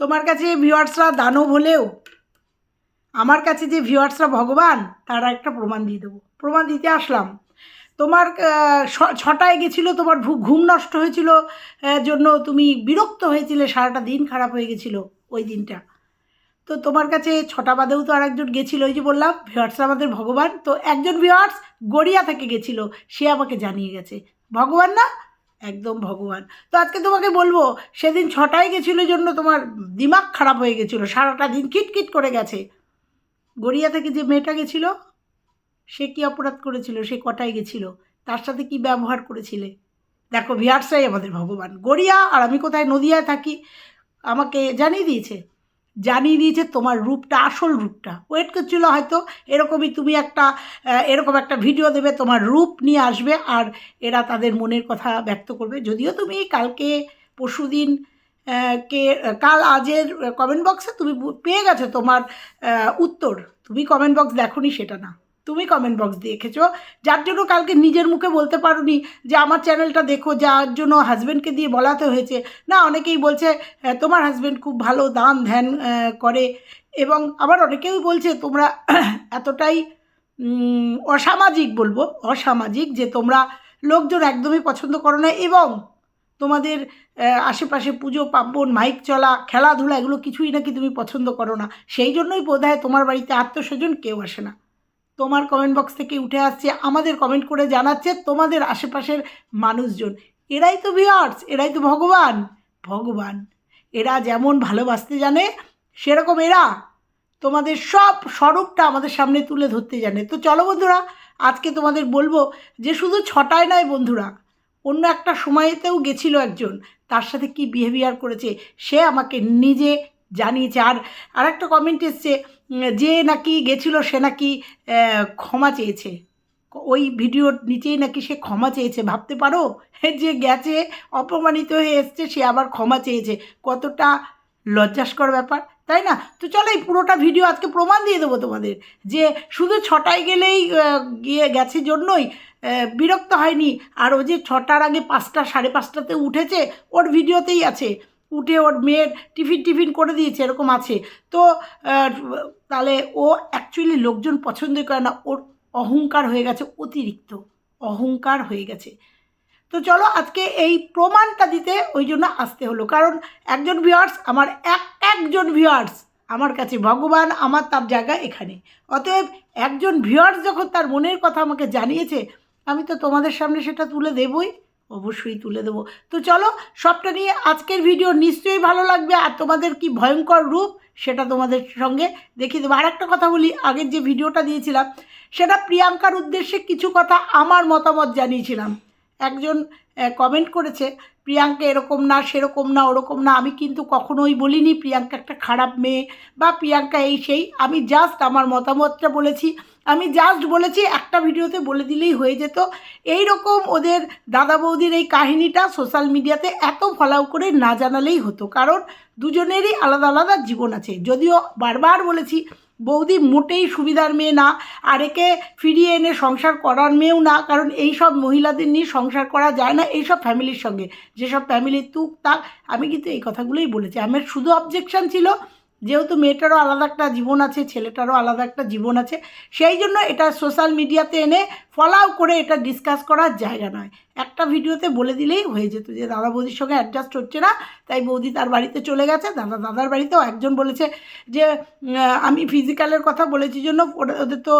তোমার কাছে ভিউয়ার্সরা দানব হলেও, আমার কাছে যে ভিউয়ার্সরা ভগবান, তার একটা প্রমাণ দিয়ে দেবো। প্রমাণ দিতে আসলাম। তোমার ছটায় গেছিল, তোমার ঘুম নষ্ট হয়েছিল জন্য তুমি বিরক্ত হয়েছিলে, সারাটা দিন খারাপ হয়ে গেছিল ওই দিনটা। তো তোমার কাছে ছটা বাদেও তো আরেকজন গেছিল, ওই যে বললাম ভিউয়ার্স আমাদের ভগবান। তো একজন ভিওয়ার্স গড়িয়া থেকে গেছিল, সে আমাকে জানিয়ে গেছে। ভগবান না? একদম ভগবান। তো আজকে তোমাকে বলব, সেদিন ছটায় গেছিল জন্য তোমার দিমাগ খারাপ হয়ে গেছিল, সারাটা দিন কিটকিট করে গেছে। গড়িয়া থেকে যে মেয়েটা গেছিল, সে কি অপরাধ করেছিল, সে কটায় গেছিল, তার সাথে কি ব্যবহার করেছিলে? দেখো ভিয়ার্সাই আমাদের ভগবান। গড়িয়া, আর আমি কোথায় নদিয়ায় থাকি, আমাকে জানিয়ে দিয়েছে। জানিয়ে দিয়েছে তোমার রূপটা, আসল রূপটা। ওয়েট করছিল হয়তো, এরকমই তুমি একটা এরকম একটা ভিডিও দেবে, তোমার রূপ নিয়ে আসবে, আর এরা তাদের মনের কথা ব্যক্ত করবে। যদিও তুমি কালকে, পরশুদিন কে, কাল আজের কমেন্ট বক্সে তুমি পেয়ে গেছো তোমার উত্তর। তুমি কমেন্ট বক্স দেখো সেটা না। তুমি কমেন্ট বক্স দেখেছ। যার জন্য কালকে নিজের মুখে বলতে পারোনি যে আমার চ্যানেলটা দেখো, যার জন্য হাজব্যান্ডকে দিয়ে বলাতে হয়েছে। না, অনেকেই বলছে তোমার হাজব্যান্ড খুব ভালো দান ধ্যান করে। এবং আবার অনেকেই বলছে, তোমরা এতটাই অসামাজিক, বলব, অসামাজিক যে তোমরা লোকজন একদমই পছন্দ করো না এবং তোমাদের আশেপাশে পুজো, পার্বণ মাইক চলা, খেলাধুলা এগুলো কিছুই নাকি তুমি পছন্দ করো না। সেই জন্যই বোধ তোমার বাড়িতে আত্মস্বজন কেউ আসে না। তোমার কমেন্ট বক্স থেকে উঠে আসছে, আমাদের কমেন্ট করে জানাচ্ছে তোমাদের আশেপাশের মানুষজন। এরাই তো ভিওয়ার্স এরাই তো ভগবান। ভগবান, এরা যেমন ভালোবাসতে জানে, সেরকম এরা তোমাদের সব স্বরূপটা আমাদের সামনে তুলে ধরতে জানে। তো চলো বন্ধুরা, আজকে তোমাদের বলব যে শুধু ছটায় নয় বন্ধুরা, অন্য একটা সময়েতেও গেছিল একজন, তার সাথে কি বিহেভিয়ার করেছে, সে আমাকে নিজে জানিয়েছে। আর আর একটা কমেন্ট এসছে যে নাকি গেছিল সে নাকি ক্ষমা চেয়েছে। ওই ভিডিওর নিচেই নাকি সে ক্ষমা চেয়েছে। ভাবতে পারো, যে গেছে, অপমানিত হয়ে এসছে, সে আবার ক্ষমা চেয়েছে। কতটা লজ্জাস্কর ব্যাপার, তাই না? তো চলো এই পুরোটা ভিডিও আজকে প্রমাণ দিয়ে দেবো তোমাদের, যে শুধু ছটায় গেলেই গিয়ে গেছে জন্যই বিরক্ত হয়নি। আর ও যে ছটার আগে পাঁচটা, সাড়ে পাঁচটাতে উঠেছে, ওর ভিডিওতেই আছে। উঠে ওর মেয়ের টিফিন টিফিন করে দিয়েছে, এরকম আছে। তো তাহলে ও অ্যাকচুয়ালি লোকজন পছন্দই করে না, ওর অহংকার হয়ে গেছে অতিরিক্ত, অহংকার হয়ে গেছে। তো চলো আজকে এই প্রমাণটা দিতে ওই জন্য আসতে হলো, কারণ একজন ভিউয়ার্স আমার এক, একজন ভিউয়ার্স আমার কাছে ভগবান আমার তার জায়গা এখানে। অতএব একজন ভিউয়ার্স যখন তার মনের কথা আমাকে জানিয়েছে, আমি তো তোমাদের সামনে সেটা তুলে দেবই। অবশ্যই তুলে দেবো। তো চলো, সবটা নিয়ে আজকের ভিডিও নিশ্চয়ই ভালো লাগবে। আর তোমাদের কি ভয়ঙ্কর রূপ, সেটা তোমাদের সঙ্গে দেখিয়ে দেবো। আর একটা কথা বলি, আগের যে ভিডিওটা দিয়েছিলাম, সেটা প্রিয়াঙ্কার উদ্দেশ্যে কিছু কথা আমার মতামত জানিয়েছিলাম। একজন কমেন্ট করেছে, প্রিয়াঙ্কা এরকম না, সেরকম না, ওরকম না, আমি কিন্তু কখনোই বলিনি, প্রিয়াঙ্কা একটা খারাপ মেয়ে বা প্রিয়াঙ্কা এই সেই, আমি জাস্ট আমার মতামতটা বলেছি, আমি জাস্ট বলেছি, একটা ভিডিওতে বলে দিলেই হয়ে যেত। এই রকম ওদের দাদা বৌদির এই কাহিনীটা সোশ্যাল মিডিয়াতে এত ফলাও করে না জানালেই হতো, কারণ দুজনেরই আলাদা আলাদা জীবন আছে। যদিও বারবার বলেছি বৌদি মোটেই সুবিধার মেয়ে না আর একে ফিরিয়ে এনে সংসার করার মেয়েও না, কারণ এই সব মহিলাদের নিয়ে সংসার করা যায় না, এই সব ফ্যামিলির সঙ্গে। যেসব ফ্যামিলি তুক তাক, আমি কিন্তু এই কথাগুলোই বলেছি। আমার শুধু অবজেকশান ছিল যেহেতু মেয়েটারও আলাদা একটা জীবন আছে, ছেলেটারও আলাদা একটা জীবন আছে, সেই জন্য এটা সোশ্যাল মিডিয়াতে এনে ফলাও করে এটা ডিসকাস করার জায়গা নয়। একটা ভিডিওতে বলে দিলেই হয়ে যেত যে, দাদা বৌদির সঙ্গে অ্যাডজাস্ট হচ্ছে না, তাই বৌদি তার বাড়িতে চলে গেছে, দাদা দাদার বাড়িতেও একজন বলেছে যে আমি ফিজিক্যালের কথা বলেছি, জন্য ওদের তো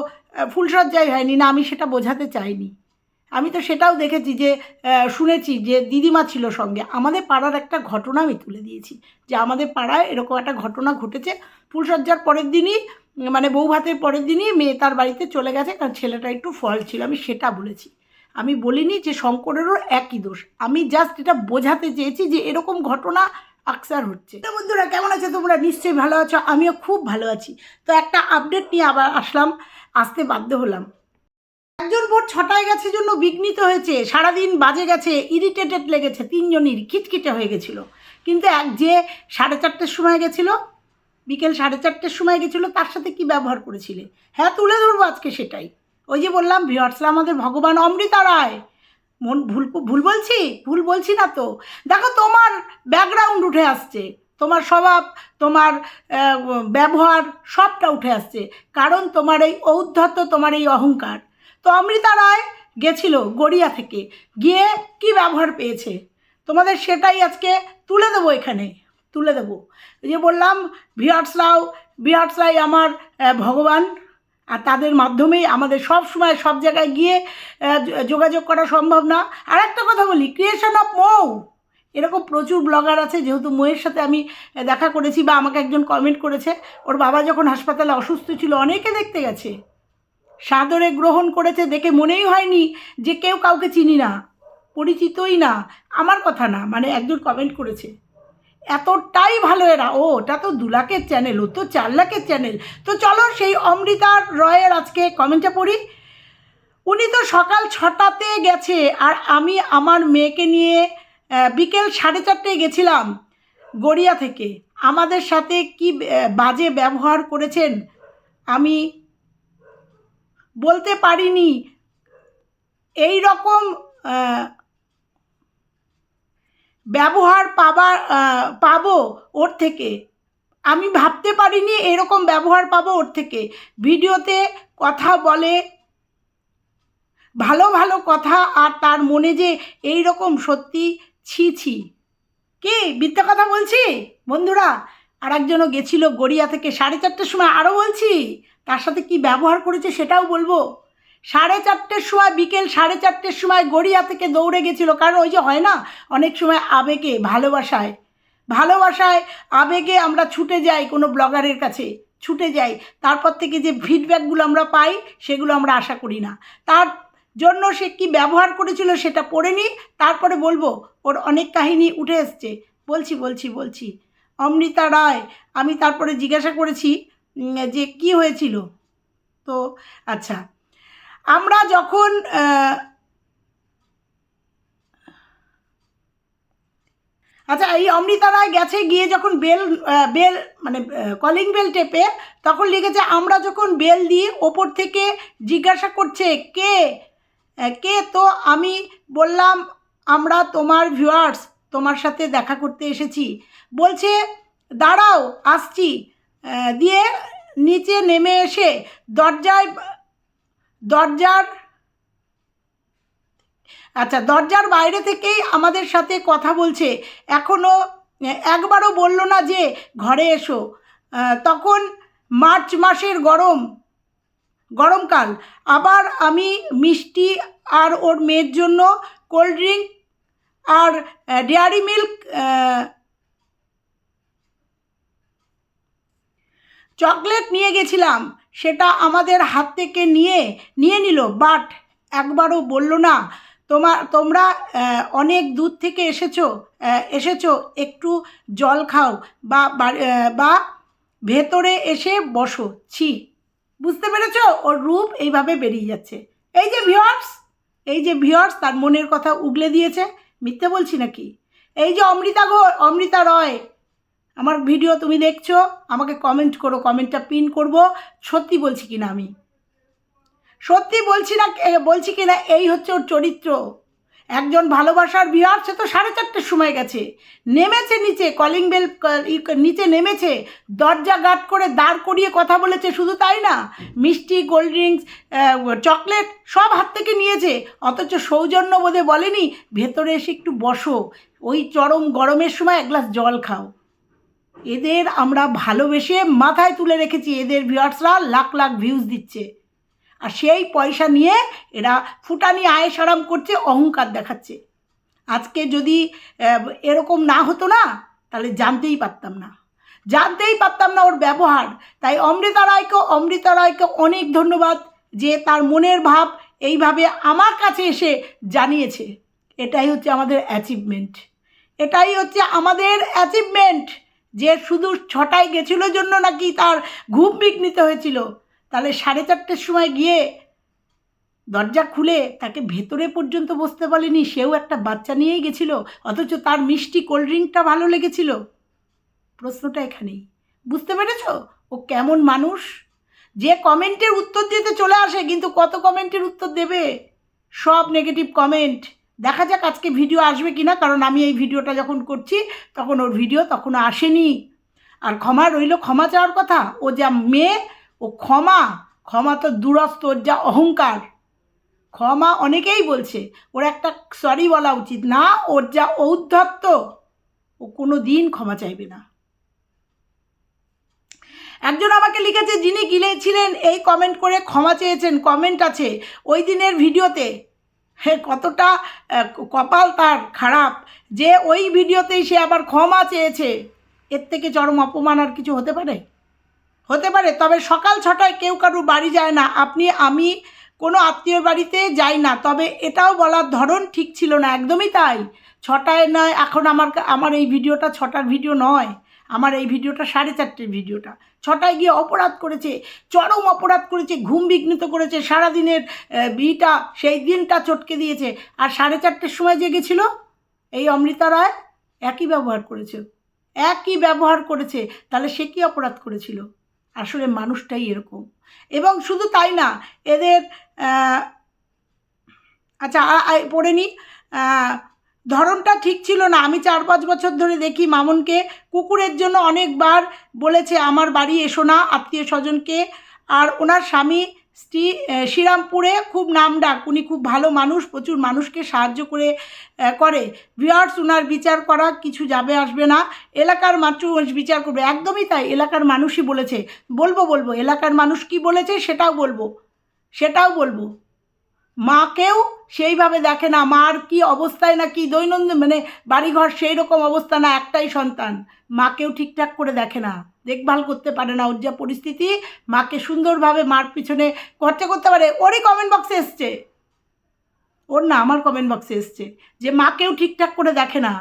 ফুলসজ্জাই হয়নি, না, আমি সেটা বোঝাতে চাইনি। আমি তো সেটাও দেখেছি যে শুনেছি যে দিদিমা ছিল সঙ্গে। আমাদের পাড়ার একটা ঘটনা আমি তুলে দিয়েছি যে আমাদের পাড়ায় এরকম একটা ঘটনা ঘটেছে। ফুলসজ্জার পরের দিনই মানে বউ ভাতের পরের দিনই মেয়ে তার বাড়িতে চলে গেছে কারণ ছেলেটা একটু ফল ছিল, আমি সেটা বলেছি। আমি বলিনি যে শঙ্করেরও একই দোষ। আমি জাস্ট এটা বোঝাতে চেয়েছি যে এরকম ঘটনা আকসার হচ্ছে। তো বন্ধুরা, কেমন আছে তোমরা? নিশ্চয়ই ভালো আছো, আমিও খুব ভালো আছি। তো একটা আপডেট নিয়ে আবার আসলাম, আসতে বাধ্য হলাম। একজন ভোট ছটায় গেছে জন্য বিঘ্নিত হয়েছে, সারাদিন বাজে গেছে ইরিটেটেড লেগেছে তিনজনই খিটখিটে হয়ে গেছিল। কিন্তু এক যে সাড়ে চারটের সময় গেছিল, বিকেল সাড়ে চারটের সময় গেছিল, তার সাথে কি ব্যবহার করেছিলে? হ্যাঁ তুলে ধরবো আজকে সেটাই। ওই যে বললাম ভিওয়ার্সরা আমাদের ভগবান অমৃতা রায়। মন, ভুল ভুল বলছি? ভুল বলছি না তো? দেখো, তোমার ব্যাকগ্রাউন্ড উঠে আসছে। তোমার স্বভাব, তোমার ব্যবহার সবটা উঠে আসছে। কারণ তোমার এই ঔদ্ধত্য, তোমার এই অহংকার। তো অমৃতা রায় গেছিল গড়িয়া থেকে। গিয়ে কি ব্যবহার পেয়েছে? তোমাদের সেটাই আজকে তুলে দেবো এখানে, তুলে দেবো। যে বললাম ভিয়ার্সরাও ভিয়ার্সরাই আমার ভগবান। আর তাদের মাধ্যমেই আমাদের সব সময় সব জায়গায় গিয়ে যোগাযোগ করা সম্ভব না। আর একটা কথা বলি ক্রিয়েশন অফ মৌ। এরকম প্রচুর ব্লগার আছে, যেহেতু মৌয়ের সাথে আমি দেখা করেছি বা আমাকে একজন কমেন্ট করেছে, ওর বাবা যখন হাসপাতালে অসুস্থ ছিল, অনেকে দেখতে গেছে। সাদরে গ্রহণ করেছে দেখে মনেই হয়নি যে কেউ কাউকে চিনি না, পরিচিতই না, আমার কথা না মানে একজন কমেন্ট করেছে। এতটাই ভালো এরা, ও, ওটা তো দু লাখের চ্যানেল ও তো চার লাখের চ্যানেল তো চলো সেই অমৃতা রয়ের আজকে কমেন্টটা পড়ি। উনি তো সকাল ছটাতে গেছে আর আমি আমার মেয়েকে নিয়ে বিকেল সাড়ে চারটেয় গেছিলাম গড়িয়া থেকে। আমাদের সাথে কি বাজে ব্যবহার করেছেন? আমি বলতে পারিনি। এই রকম ব্যবহার পাবার পাবো ওর থেকে। আমি ভাবতে পারিনি এরকম ব্যবহার পাবো ওর থেকে। ভিডিওতে কথা বলে, ভালো ভালো কথা আর তার মনে যে এই রকম সত্যি, ছি ছি। কি মিথ্যা কথা বলছি? বন্ধুরা আর একজনও গেছিল গড়িয়া থেকে সাড়ে চারটের সময় আরও বলছি, তার সাথে কি ব্যবহার করেছে সেটাও বলব। সাড়ে চারটের সময়, বিকেল সাড়ে চারটের সময় গড়িয়া থেকে দৌড়ে গেছিল, কারণ ওই যে হয় না, অনেক সময় আবেগে, ভালোবাসায়। ভালোবাসায় আবেগে আমরা ছুটে যাই কোনো ব্লগারের কাছে, ছুটে যাই। তারপর থেকে যে ফিডব্যাকগুলো আমরা পাই, সেগুলো আমরা আশা করি না। তার জন্য সে কি ব্যবহার করেছিল সেটা পড়ে নিই তারপরে বলব, ওর অনেক কাহিনী উঠে এসছে। বলছি বলছি বলছি। অমৃতা রায়। আমি তারপরে জিজ্ঞাসা করেছি যে কি হয়েছিল? তো আচ্ছা। আমরা যখন আচ্ছা এই অমৃতা রায় গেছে গিয়ে যখন বেল বেল মানে কলিং বেল টেপে তখন লিখেছে, আমরা যখন বেল দিই ওপর থেকে জিজ্ঞাসা করছে, কে কে, তো আমি বললাম, আমরা তোমার ভিউয়ার্স তোমার সাথে দেখা করতে এসেছি। বলছে, দাঁড়াও, আসছি। দিয়ে নিচে নেমে এসে দরজায়, দরজার আচ্ছা দরজার বাইরে থেকেই আমাদের সাথে কথা বলছে। এখনও একবারও বলল না যে, ঘরে এসো। তখন মার্চ মাসের গরম, গরমকাল। আবার আমি মিষ্টি আর ওর মেয়ের জন্য কোল্ড ড্রিঙ্ক আর ডেয়ারি মিল্ক চকলেট নিয়ে গেছিলাম। সেটা আমাদের হাত থেকে নিয়ে নিয়ে নিল বাট একবারও বলল না, তোমার, তোমরা অনেক দূর থেকে এসেছ এসেছ, একটু জল খাও বা বা ভেতরে এসে বসো। ছি, বুঝতে পেরেছ? ওর রূপ এইভাবে বেরিয়ে যাচ্ছে। এই যে ভিওয়ার্স এই যে ভিওয়ার্স তার মনের কথা উগলে দিয়েছে। মিথ্যে বলছি নাকি? এই যে অমৃতা গো, অমৃতা রয়, আমার ভিডিও তুমি দেখছ, আমাকে কমেন্ট করো কমেন্টটা পিন করব, সত্যি বলছি কিনা আমি? সত্যি বলছি না বলছি কিনা, এই হচ্ছে ওর চরিত্র। একজন ভালোবাসার বিহার সে তো সাড়ে চারটের সময় গেছে। নেমেছে নিচে কলিং বেল নিচে নেমেছে, দরজা গার্ড করে দাঁড় করিয়ে কথা বলেছে, শুধু তাই না, মিষ্টি কোল্ড ড্রিঙ্কস চকলেট সব হাত থেকে নিয়েছে, অথচ সৌজন্য বোধে বলেনি, ভেতরে এসে একটু বসো, ওই চরম গরমের সময় এক গ্লাস জল খাও। এদের আমরা ভালোবেসে মাথায় তুলে রেখেছি, এদের ভিউয়ার্সরা লাখ লাখ ভিউজ দিচ্ছে। আর সেই পয়সা নিয়ে এরা ফুটানি আয়েস আরাম করছে, অহংকার দেখাচ্ছে। আজকে যদি এরকম না হতো না, তাহলে জানতেই পারতাম না। জানতেই পারতাম না ওর ব্যবহার। তাই অমৃতা রায়কে অমৃতা রায়কে অনেক ধন্যবাদ যে তার মনের ভাব এইভাবে আমার কাছে এসে জানিয়েছে। এটাই হচ্ছে আমাদের অ্যাচিভমেন্ট এটাই হচ্ছে আমাদের অ্যাচিভমেন্ট যে শুধু ছটায় গেছিল জন্য নাকি তার ঘুম বিঘ্নিত হয়েছিল। তাহলে সাড়ে চারটের সময় গিয়ে দরজা খুলে তাকে ভেতরে পর্যন্ত বসতে বলেনি, সেও একটা বাচ্চা নিয়েই গেছিল, অথচ তার মিষ্টি কোল্ড ড্রিঙ্কটা ভালো লেগেছিল। প্রশ্নটা এখানেই। বুঝতে পেরেছ? ও কেমন মানুষ? যে কমেন্টের উত্তর দিতে চলে আসে, কিন্তু কত কমেন্টের উত্তর দেবে? সব নেগেটিভ কমেন্ট দেখা যাক আজকে ভিডিও আসবে কি না কারণ আমি এই ভিডিওটা যখন করছি, তখন ওর ভিডিও তখনও আসেনি। আর ক্ষমা রইল, ক্ষমা চাওয়ার কথা, ও যা মেয়ে ও ক্ষমা ক্ষমা তো দূরস্থ যা অহংকার। ক্ষমা অনেকেই বলছে, ওর একটা সরি বলা উচিত না, ওর যা ঔদ্ধত্য, ও কোনো দিন ক্ষমা চাইবে না। একজন আমাকে লিখেছে, যিনি গিলেছিলেন, এই কমেন্ট করে ক্ষমা চেয়েছেন কমেন্ট আছে, ওই দিনের ভিডিওতে। হ্যাঁ কতটা কপাল তার খারাপ, যে ওই ভিডিওতেই সে আবার ক্ষমা চেয়েছে। এর থেকে চরম অপমান আর কিছু হতে পারে? হতে পারে, তবে সকাল ছটায় কেউ কারুর বাড়ি যায় না। আপনি, আমি কোনো আত্মীয়র বাড়িতে যাই না, তবে এটাও বলার ধরন ঠিক ছিল না, একদমই তাই। ছটায় নয়, এখন আমার আমার এই ভিডিওটা ছটার ভিডিও নয়, আমার এই ভিডিওটা সাড়ে চারটের ভিডিওটা। ছটায় গিয়ে অপরাধ করেছে, চরম অপরাধ করেছে, ঘুম বিঘ্নিত করেছে, সারাদিনের বিটা, সেই দিনটা চটকে দিয়েছে। আর সাড়ে চারটের সময় যে গেছিল, এই অমৃতা রায়, একই ব্যবহার করেছে। একই ব্যবহার করেছে, তাহলে সে কী অপরাধ করেছিল? আসলে মানুষটাই এরকম। এবং শুধু তাই না, এদের আচ্ছা পড়ে নি ধরনটা ঠিক ছিল না। আমি চার পাঁচ বছর ধরে দেখি মামুনকে কুকুরের জন্য অনেকবার বলেছে, আমার বাড়ি এসো না, আত্মীয় স্বজনকে। আর ওনার স্বামী আহ, শ্রীরামপুরে খুব নাম ডাক উনি খুব ভালো মানুষ প্রচুর মানুষকে সাহায্য করে করে। ভিওয়ার্স উনার বিচার করা কিছু যাবে আসবে না। এলাকার মানুষ বিচার করবে। একদমই তাই এলাকার মানুষই বলেছে। বলব বলব এলাকার মানুষ কি বলেছে সেটাও বলব। সেটাও বলব। মাকেও সেইভাবে দেখে না মার কি অবস্থায় না কি দৈনন্দিন মানে বাড়িঘর সেই রকম অবস্থা না একটাই সন্তান। মাকেও ঠিকঠাক করে দেখে না। দেখভাল করতে পারে না, ওর যা পরিস্থিতি, মাকে সুন্দরভাবে মার পিছনে খরচা করতে পারে, ওরই কমেন্ট বক্সে এসছে। ওর না, আমার কমেন্ট বক্সে এসছে, যে মাকেও ঠিকঠাক করে দেখে না।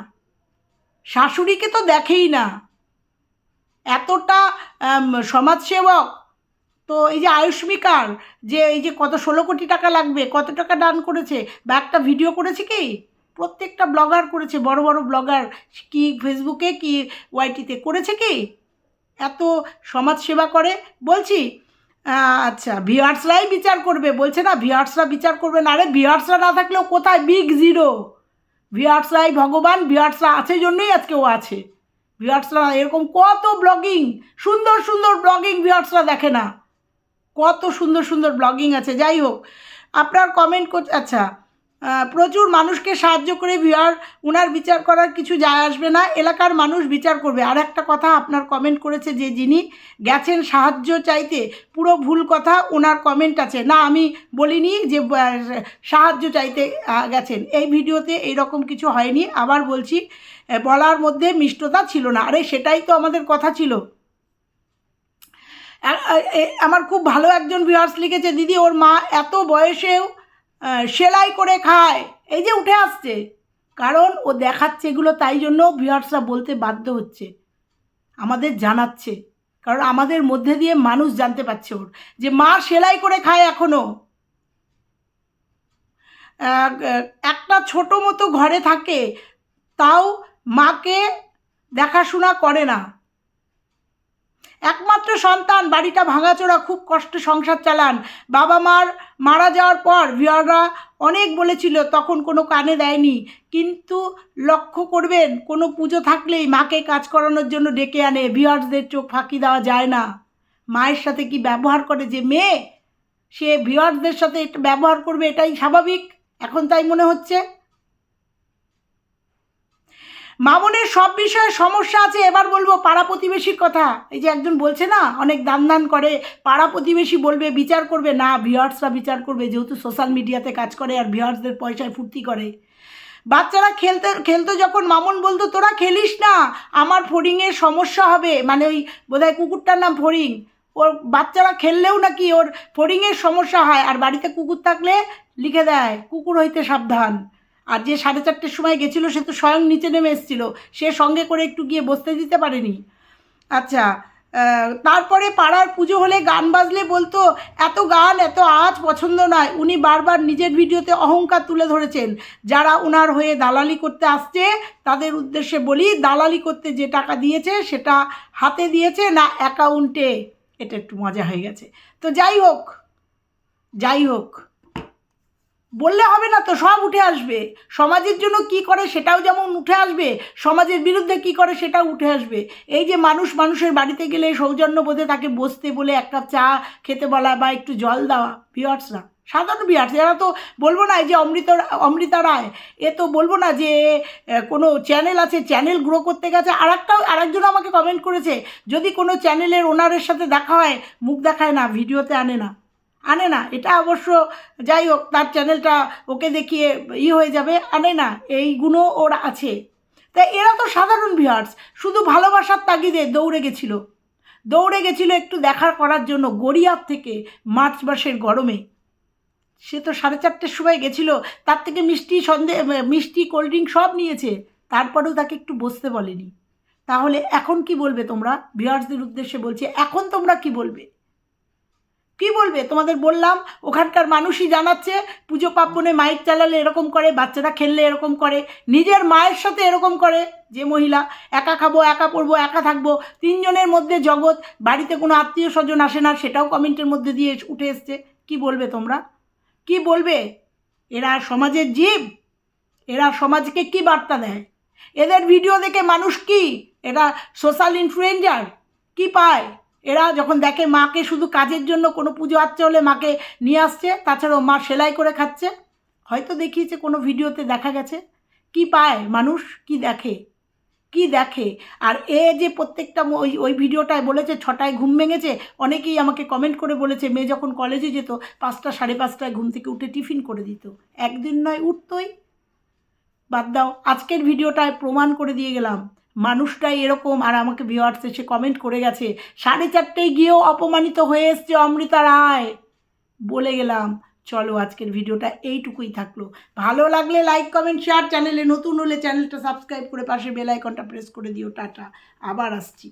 শাশুড়িকে তো দেখেই না। এতটা সমাজসেবক। তো এই যে আয়ুষ্মিকার, যে এই যে কত ষোলো কোটি টাকা লাগবে, কত টাকা দান করেছে, বা একটা ভিডিও করেছে কি? প্রত্যেকটা ব্লগার করেছে, বড় বড় ব্লগার কি ফেসবুকে কি ওয়াইটিতে করেছে কি? এত সমাজ সেবা করে? বলছি আচ্ছা ভিউয়ার্সরাই বিচার করবে। বলছে না ভিউয়ার্সরা বিচার করবে না। আরে ভিউয়ার্সরা না থাকলেও কোথায়? বিগ জিরো ভিউয়ার্সরাই ভগবান ভিউয়ার্সরা আছে জন্যই আজকে ও আছে। ভিউয়ার্সরা এরকম কত ব্লগিং, সুন্দর সুন্দর ব্লগিং ভিউয়ার্সরা দেখে না। কত সুন্দর সুন্দর ব্লগিং আছে। যাই হোক, আপনার কমেন্ট কর আচ্ছা প্রচুর মানুষকে সাহায্য করে ভিউয়ার উনার বিচার করার কিছু যায় আসবে না, এলাকার মানুষ বিচার করবে। আর একটা কথা আপনার কমেন্ট করেছে যে যিনি গেছেন সাহায্য চাইতে, পুরো ভুল কথা ওনার কমেন্ট আছে। না, আমি বলিনি যে সাহায্য চাইতে গেছেন। এই ভিডিওতে এই রকম কিছু হয়নি। আবার বলছি বলার মধ্যে মিষ্টতা ছিল না। আরে, সেটাই তো আমাদের কথা ছিল। আমার খুব ভালো একজন ভিউয়ার্স লিখেছে, দিদি, ওর মা এত বয়সেও সেলাই করে খায়। এই যে উঠে আসছে। কারণ ও দেখাচ্ছে এগুলো, তাই জন্য ভিউয়ার্সরা বলতে বাধ্য হচ্ছে। আমাদের জানাচ্ছে। কারণ আমাদের মধ্যে দিয়ে মানুষ জানতে পারছে ওর। যে মা সেলাই করে খায় এখনও একটা ছোট মতো ঘরে থাকে, তাও মাকে দেখাশোনা করে না। একমাত্র সন্তান, বাড়িটা ভাঙাচোরা, খুব কষ্টে সংসার চালান। বাবা মার মারা যাওয়ার পর ভিওররা অনেক বলেছিল, তখন কোনো কানে দেয়নি। কিন্তু লক্ষ্য করবেন, কোনো পুজো থাকলেই মাকে কাজ করানোর জন্য ডেকে আনে। ভিওয়ার্সদের চোখ ফাঁকি দেওয়া যায় না। মায়ের সাথে কি ব্যবহার করে যে মেয়ে? সে ভিওয়ার্সদের সাথে ব্যবহার করবে, এটাই স্বাভাবিক? এখন তাই মনে হচ্ছে? মামনের সব বিষয়ে সমস্যা আছে, এবার বলব পাড়া প্রতিবেশীর কথা। এই যে একজন বলছে না, অনেক দান দান করে, পাড়া প্রতিবেশী বলবে, বিচার করবে, না ভিউয়ার্সরা বিচার করবে, যেহেতু সোশ্যাল মিডিয়াতে কাজ করে আর ভিউয়ার্সদের পয়সায় ফুর্তি করে। বাচ্চারা খেলতে, খেলতো যখন, মামুন বলতো, তোরা খেলিস না, আমার ফড়িংয়ের সমস্যা হবে। মানে ওই বোধহয় কুকুরটার নাম ফড়িং। ওর বাচ্চারা খেললেও নাকি ওর ফড়িংয়ের সমস্যা হয়, আর বাড়িতে কুকুর থাকলে লিখে দেয়, কুকুর হইতে সাবধান। আর যে সাড়ে চারটের সময় গেছিল, সে তো স্বয়ং নিচে নেমে এসেছিল। সে সঙ্গে করে একটু গিয়ে বসতে দিতে পারেনি। আচ্ছা তারপরে পাড়ার পুজো হলে গান বাজলে বলতো, এত গান, এত আজ পছন্দ নয়। উনি বারবার নিজের ভিডিওতে অহংকার তুলে ধরেছেন। যারা ওনার হয়ে দালালি করতে আসছে, তাদের উদ্দেশ্যে বলি, দালালি করতে যে টাকা দিয়েছে, সেটা হাতে দিয়েছে না অ্যাকাউন্টে। এটা একটু মজা হয়ে গেছে। তো যাই হোক যাই হোক বললে হবে না তো, সব উঠে আসবে। সমাজের জন্য কি করে সেটাও যেমন উঠে আসবে, সমাজের বিরুদ্ধে কি করে সেটাও উঠে আসবে। এই যে মানুষ মানুষের বাড়িতে গেলে সৌজন্য বোধে তাকে বসতে বলে এক কাপ চা খেতে বলা বা একটু জল দেওয়া ভিওয়ার্সরা সাধারণ ভিওয়ার্স এরা তো বলব না যে অমৃত, অমৃতা রায়, এ তো বলব না যে কোনো চ্যানেল আছে, চ্যানেল গ্রো করতে গেছে আর একটাও আরেকজন আমাকে কমেন্ট করেছে, যদি কোনো চ্যানেলের ওনারের সাথে দেখা হয়, মুখ দেখায় না, ভিডিওতে আনে না। আনে না, এটা অবশ্য যাই হোক, তার চ্যানেলটা ওকে দেখিয়ে ই হয়ে যাবে, আনে না, এই গুণও ওর আছে। তাই এরা তো সাধারণ ভিউয়ার্স শুধু ভালোবাসার তাগিদে দৌড়ে গেছিল। দৌড়ে গেছিল একটু দেখার করার জন্য গড়িয়ার থেকে, মার্চ মাসের গরমে। সে তো সাড়ে চারটের সময় গেছিল, তার থেকে মিষ্টি সন্ধে মিষ্টি কোল্ড ড্রিঙ্ক সব নিয়েছে, তারপরেও তাকে একটু বসতে বলেনি। তাহলে এখন কি বলবে তোমরা? ভিউয়ার্সদের উদ্দেশ্যে বলছি, এখন তোমরা কি বলবে? কি বলবে? তোমাদের বললাম, ওখানকার মানুষই জানাচ্ছে, পুজো পার্বণে মাইক চালালে এরকম করে, বাচ্চারা খেললে এরকম করে, নিজের মায়ের সাথে এরকম করে, যে মহিলা, একা খাব, একা পড়ব, একা থাকব, তিনজনের মধ্যে জগৎ, বাড়িতে কোনো আত্মীয় স্বজন আসে না, সেটাও কমেন্টের মধ্যে দিয়ে উঠে এসছে। কি বলবে তোমরা? কি বলবে? এরা সমাজের জীব। এরা সমাজকে কি বার্তা দেয়? এদের ভিডিও দেখে মানুষ কি? এরা সোশ্যাল ইনফ্লুয়েঞ্জার কি পায়? এরা যখন দেখে মাকে শুধু কাজের জন্য কোনো পুজো আচ্ছা হলে মাকে নিয়ে আসছে তাছাড়াও মা সেলাই করে খাচ্ছে। হয়তো দেখিয়েছে, কোনো ভিডিওতে দেখা গেছে। কি পায় মানুষ? কি দেখে? কি দেখে? আর এ যে প্রত্যেকটা ওই ওই ভিডিওটায় বলেছে, ছটায় ঘুম ভেঙেছে, অনেকেই আমাকে কমেন্ট করে বলেছে, মেয়ে যখন কলেজে যেত, পাঁচটা সাড়ে পাঁচটায় ঘুম থেকে উঠে টিফিন করে দিত। একদিন নয়, উঠতই। বাদ দাও, আজকের ভিডিওটায় প্রমাণ করে দিয়ে গেলাম। মানুষটাই এরকম, আর আমাকে ভিওয়ার্স এসে কমেন্ট করে গেছে, সাড়ে চারটেয় গিয়েও অপমানিত হয়ে এসছে অমৃতা রায়। বলে গেলাম, চলো আজকের ভিডিওটা এইটুকুই থাকল। ভালো লাগলে লাইক কমেন্ট শেয়ার চ্যানেলে নতুন হলে চ্যানেলটা সাবস্ক্রাইব করে পাশে বেল আইকনটা প্রেস করে দিও, টাটা। আবার আসছি।